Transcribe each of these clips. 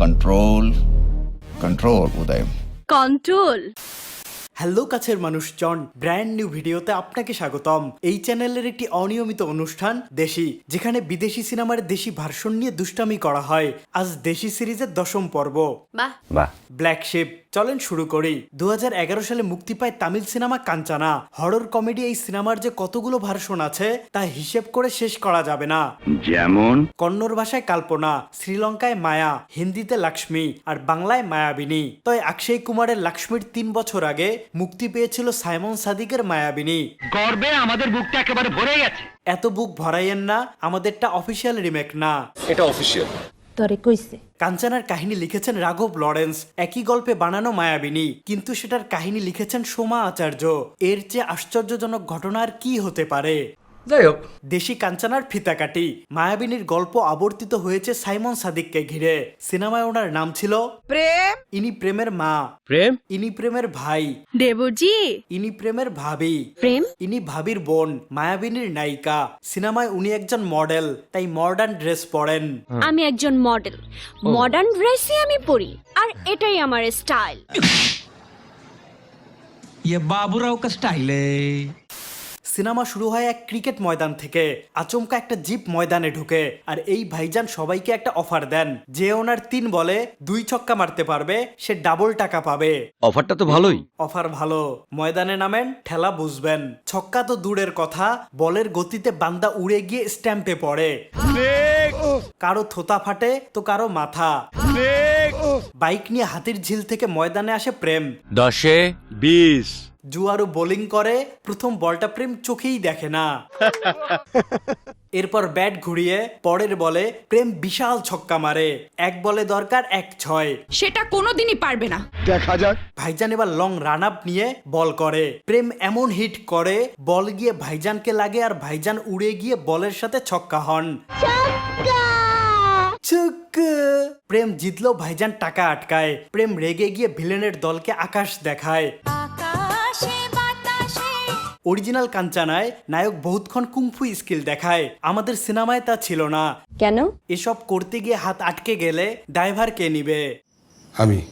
control. Control Uday control hello কাছের মানুষজন। Brand new ভিডিওতে আপনাকে স্বাগতম। এই চ্যানেলের একটি অনিয়মিত অনুষ্ঠান দেশি যেখানে বিদেশি সিনেমার দেশি ভার্সন নিয়ে দুষ্টামি করা হয়। আজ দেশি সিরিজের দশম পর্ব। বাহ। বাহ। ব্ল্যাক শিপ চলেন শুরু করি। দু সালে মুক্তি পায় Tamil cinema Kanchana. Horror comedy এই সিনেমার যে কতগুলো ভার্সন আছে তা হিসেব করে শেষ করা যাবে না। যেমন? কন্নড় ভাষায় কাল্পনা শ্রীলঙ্কায় মায়া হিন্দিতে লক্ষ্মী আর বাংলায় মায়াবিনী। তাই অক্ষয় কুমারের লক্ষ্মীর তিন বছর আগে মুক্তি পেয়েছিল সাইমন সাদিকের মায়াবিনী। গর্বে আমাদের বুকটা একেবারে ভরে গেছে। এত বুক ভরাইয়েন না আমাদেরটা অফিসিয়াল রিমেক না। এটা অফিসিয়াল। তরে কইছে। কাঞ্চনার কাহিনী লিখেছেন রাঘব লরেন্স। একই গল্পে বানানো মায়াবিনী। কিন্তু সেটার কাহিনী লিখেছেন সোমা আচার্য। এর চেয়ে আশ্চর্যজনক ঘটনা আর কি হতে পারে? যাই হোক দেশি কাঞ্চনার ফিতাকাটি মায়াবিনীর গল্প আবর্তিত হয়েছে সাইমন সাদিককে ঘিরে সিনেমায় ওনার নাম ছিল প্রেম ইনি প্রেমের মা প্রেম ইনি প্রেমের ভাই দেবজি ইনি প্রেমের ভাবি প্রেম ইনি ভাবির বোন মায়াবিনীর নায়িকা সিনেমায় উনি একজন মডেল তাই মডার্ন ড্রেস পরেন আমি একজন মডেল মডার্ন ড্রেসই আমি পরি আর এটাই আমার স্টাইল ये बाबूराव का स्टाइल है সিনেমা শুরু হয় এক ক্রিকেট ময়দান থেকে। আচমকা একটা জিপ ময়দানে ঢুকে আর এই ভাইজান সবাইকে একটা অফার দেন। যে ওনার তিন বলে দুই ছক্কা মারতে পারবে সে ডাবল টাকা পাবে। অফারটা তো ভালোই। অফার ভালো। ময়দানে নামেন ঠেলা বুঝবেন। ছক্কা তো দূরের কথা বলের গতিতে বান্দা উড়ে গিয়ে স্ট্যাম্পে পড়ে। কারও থোতা ফাটে তো কারও মাথা। বাইক নিয়ে হাতির ঝিল থেকে ময়দানে আসে প্রেম। দশে বিশ। জুয়ারু বোলিং করে প্রথম বলটা প্রেম চোখেই দেখে না। এরপর ব্যাট ঘুরিয়ে পরের বলে প্রেম বিশাল ছক্কা মারে। এক বলে দরকার এক ছয়। সেটা কোনোদিনই পারবে না। দেখা যাক। ভাইজান এবার লং রান আপ নিয়ে বল করে। প্রেম এমন হিট করে বল গিয়ে ভাইজানকে লাগে আর ভাইজান উড়ে গিয়ে বলের সাথে ছক্কা হন। ছক্কা। প্রেম জিতলেও ভাইজান টাকা আটকায়। প্রেম রেগে গিয়ে ভিলেনের দলকে আকাশ দেখায়। অরিজিনাল কাঞ্চানায় নায়ক বহুতক্ষণ কুংফু স্কিল দেখায়। আমাদের সিনেমায় তা ছিল না। কেন? এসব করতে গিয়ে হাত আটকে গেলে ড্রাইভার কে নিবে? আমি।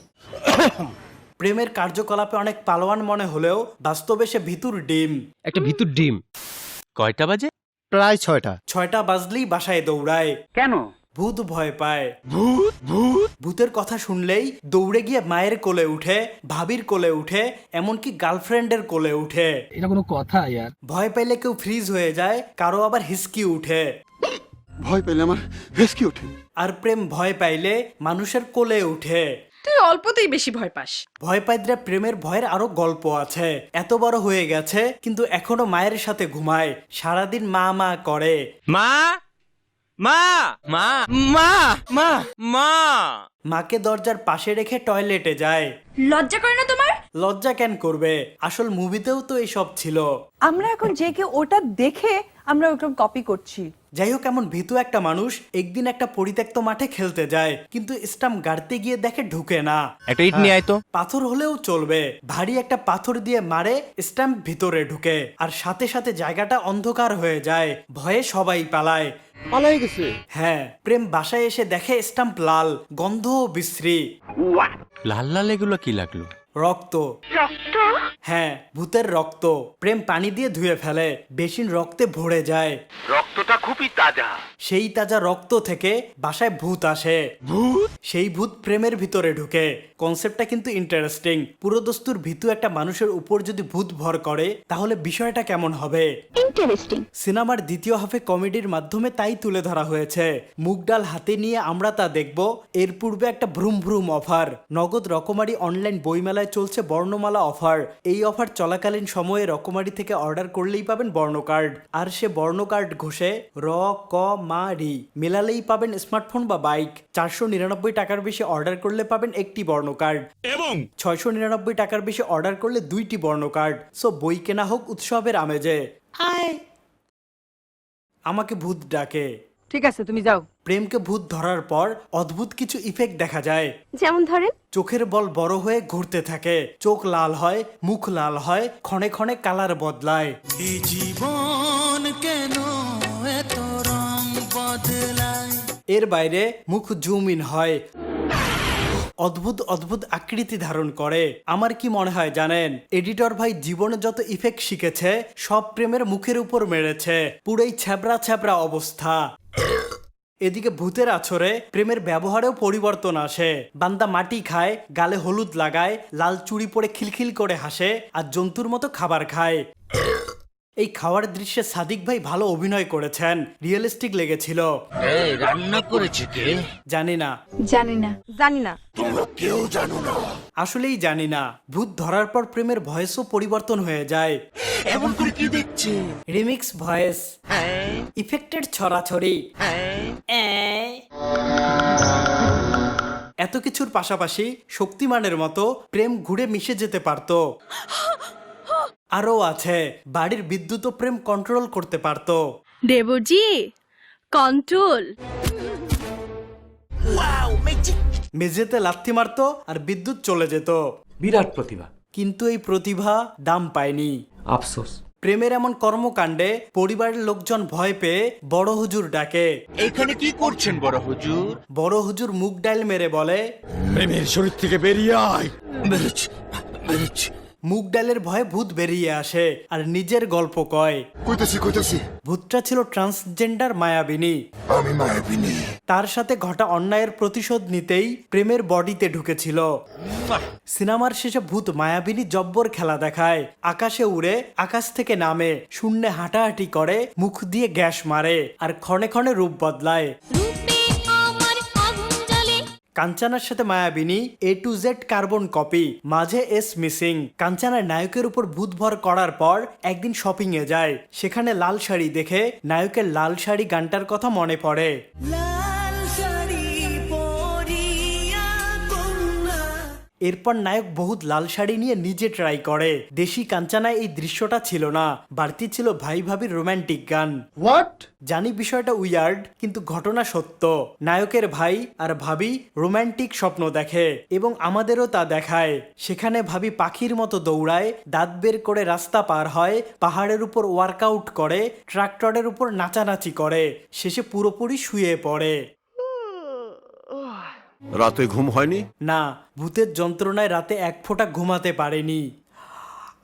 প্রেমের কার্যকলাপে অনেক পালোয়ান মনে হলেও বাস্তবে সে ভিতুর ডিম। একটা ভিতুর ডিম। কয়টা বাজে? প্রায় ছয়টা। ছয়টা বাজলেই বাসায় দৌড়ায়। কেন? ভূত ভয় পায়। ভূত ভূত? ভূতের কথা শুনলেই দৌড়ে গিয়ে মায়ের কোলে উঠে ভাবির কোলে উঠে এমনকি গার্লফ্রেন্ডের কোলে উঠে। এটা কোনো কথা यार ভয় পাইলে কেউ ফ্রিজ হয়ে যায় কারও আবার হিসকি উঠে। ভয় পেলে আমার হেসকি ওঠে আর প্রেম ভয় পাইলে মানুষের কোলে উঠে। তুই অল্পতেই বেশি ভয় পাস। ভয় পাইদ্রা প্রেমের ভয়ের আরও গল্প আছে। এত বড় হয়ে গেছে কিন্তু এখনও মায়ের সাথে ঘুমায়। সারাদিন মা মা করে। মা? মা! মা! মা! মা! মা! মাকে দরজার পাশে রেখে টয়লেটে যায়। লজ্জা করে না তোমার? লজ্জা কেন করবে? আসল মুভিতেও তো এসব ছিল। আমরা এখন যে কেউ ওটা দেখে আমরা ওরকম কপি করছি। যাই হোক এমন ভীতু একটা মানুষ একদিন একটা পরিত্যক্ত মাঠে খেলতে যায় কিন্তু স্টাম্প গাড়তে গিয়ে দেখে ঢুকে না। একটা ইট নিয়ে আয় তো। পাথর হলেও চলবে। ভারী একটা পাথর দিয়ে মারে স্ট্যাম্প ভিতরে ঢুকে আর সাথে সাথে জায়গাটা অন্ধকার হয়ে যায় ভয়ে সবাই পালায়। পালাই গেছে। হ্যাঁ প্রেম বাসায় এসে দেখে স্টাম্প লাল গন্ধ ও বিশ্রী লাল লাল এগুলো কি লাগল? রক্ত? হ্যাঁ ভূতের রক্ত। প্রেম পানি দিয়ে ধুয়ে ফেলে বেশিন রক্তে ভরে যায়। রক্তটা খুবই তাজা। সেই তাজা রক্ত থেকে বাসায় ভূত আসে। ভূত? সেই ভূত প্রেমের ভিতরে ঢুকে। কনসেপ্টটা কিন্তু ইন্টারেস্টিং পুরোদস্তুর ভীতু একটা মানুষের উপর যদি ভূত ভর করে তাহলে বিষয়টা কেমন হবে? ইন্টারেস্টিং সিনেমার দ্বিতীয় হাফে কমেডির মাধ্যমে তাই তুলে ধরা হয়েছে। মুগ ডাল হাতে নিয়ে আমরা তা দেখব। এর পূর্বে একটা ভ্রুম ভ্রুম অফার। নগদ রকমারি অনলাইন বইমেলায় চলছে বর্ণমালা অফার। এই অফার চলাকালীন সময়ে রকমারি থেকে অর্ডার করলেই পাবেন বর্ণ কার্ড। আর সে বর্ণ কার্ড ঘষে র ক মা রি মেলালেই পাবেন স্মার্টফোন বা বাইক। চারশো নিরানব্বই টাকার বেশি অর্ডার করলে পাবেন একটি বর্ণ কার্ড। এবং? ছয়শো নিরানব্বই টাকার বেশি অর্ডার করলে দুইটি বর্ণ কার্ড। সো বই কেনা হোক উৎসবের আমেজে। আয়। আমাকে ভূত ডাকে। ঠিক আছে তুমি যাও। প্রেমকে ভূত ধরার পর অদ্ভুত কিছু ইফেক্ট দেখা যায়। যেমন ধরেন? চোখের বল বড় হয়ে ঘুরতে থাকে। চোখ লাল হয় মুখ লাল হয় ক্ষণে ক্ষণে কালার বদলায়। জীবন কেন এত রং বদলায়? এর বাইরে মুখ জুম ইন হয়। অদ্ভুত অদ্ভুত আকৃতি ধারণ করে। আমার কি মনে হয় জানেন? এডিটর ভাই জীবনে যত ইফেক্ট শিখেছে, সব প্রেমের মুখের উপর মেরেছে। পুরোই ছ্যাবড়া ছ্যাবড়া অবস্থা। এদিকে ভূতের আছরে প্রেমের ব্যবহারেও পরিবর্তন আসে। বান্দা মাটি খায়, গালে হলুদ লাগায়, লাল চুড়ি পরে খিলখিল করে হাসে, আর জন্তুর মতো খাবার খায়। এই খাওয়ার দৃশ্যে সাদিক ভাই ভালো অভিনয় করেছেন রিয়েলিস্টিক লেগেছিল। রান্না করেছে কে? জানি না। জানি না। জানি না। আসলেই জানি না। ভূত ধরার পর প্রেমের ভয়েসও পরিবর্তন হয়ে যায়। এমন করে কি দেখছে? Remix voice. ইফেক্টেড ছড়াছড়ি। এত কিছুর পাশাপাশি শক্তিমানের মতো প্রেম ঘুরে মিশে যেতে পারত। আরও আছে। বাড়ির বিদ্যুৎ প্রেম কন্ট্রোল করতে পারত। দেবজি কন্ট্রোল মেঝেতে লাথি মারত আর বিদ্যুৎ চলে যেত। বিরাট প্রতিভা। কিন্তু এই প্রতিভা দাম পায়নি। আফসোস। প্রেমের এমন কর্মকাণ্ডে পরিবারের লোকজন ভয় পেয়ে বড় হুজুর ডাকে। এখানে কি করছেন বড় হুজুর? বড় হুজুর মুখ ডাইল মেরে বলে প্রেমের শরীর থেকে বেরিয়ে আয়। বেরোচ্ছে বেরোচ্ছে মুখ ডালের ভয়ে ভূত বেরিয়ে আসে আর নিজের গল্প কয়। কইতেছি কইতেছি। ভূতটা ছিল ট্রান্সজেন্ডার মায়াবিনী। আমি মায়াবিনী। তার সাথে ঘটা অন্যায়ের প্রতিশোধ নিতেই প্রেমের বডিতে ঢুকেছিল। সিনেমার শেষে ভূত মায়াবিনী জব্বর খেলা দেখায়। আকাশে উড়ে আকাশ থেকে নামে। শূন্যে হাঁটাহাঁটি করে মুখ দিয়ে গ্যাস মারে আর ক্ষণে ক্ষণে রূপ বদলায়। কাঞ্চানার সাথে Mayabini A to Z carbon copy মাঝে এস মিসিং কাঞ্চানার নায়কের উপর ভূত ভর করার পর একদিন শপিং এ যায়। সেখানে লাল শাড়ি দেখে নায়কের লাল শাড়ি গানটার কথা মনে পড়ে। এরপর নায়ক বহুত লাল শাড়ি নিয়ে নিজে ট্রাই করে। দেশি কাঞ্চানায় এই দৃশ্যটা ছিল না। বাড়তি ছিল ভাই ভাবির রোমান্টিক গান। হোয়াট জানি বিষয়টা উইয়ার্ড কিন্তু ঘটনা সত্য। নায়কের ভাই আর ভাবি রোমান্টিক স্বপ্ন দেখে এবং আমাদেরও তা দেখায়। সেখানে ভাবি পাখির মতো দৌড়ায় দাঁত বের করে রাস্তা পার হয় পাহাড়ের উপর ওয়ার্কআউট করে ট্রাক্টরের উপর নাচানাচি করে শেষে পুরোপুরি শুয়ে পড়ে। রাতে ঘুম হয়নি? না ভূতের যন্ত্রণায় রাতে এক ফোঁটা ঘুমাতে পারেনি।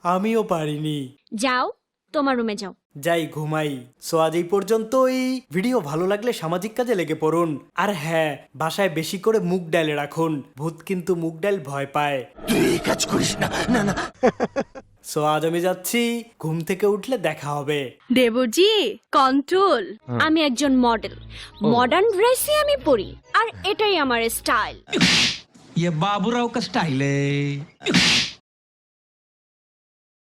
আমিও পারিনি। যাও তোমার রুমে যাও। যাই ঘুমাই। সো আজ এই পর্যন্ত পর্যন্তই। ভিডিও ভালো লাগলে সামাজিক কাজে লেগে পড়ুন। আর হ্যাঁ বাসায় বেশি করে মুগ ডালে রাখুন। ভূত কিন্তু মুগ ডাল ভয় পায়। তুই এই কাজ করিস না না না। সো আজ আমি যাচ্ছি ঘুম থেকে উঠলে দেখা হবে দেবজি কন্ট্রোল আমি একজন মডেল মডার্ন ড্রেসই আমি পরি আর এটাই আমার স্টাইল ये बाबूराव का स्टाइल है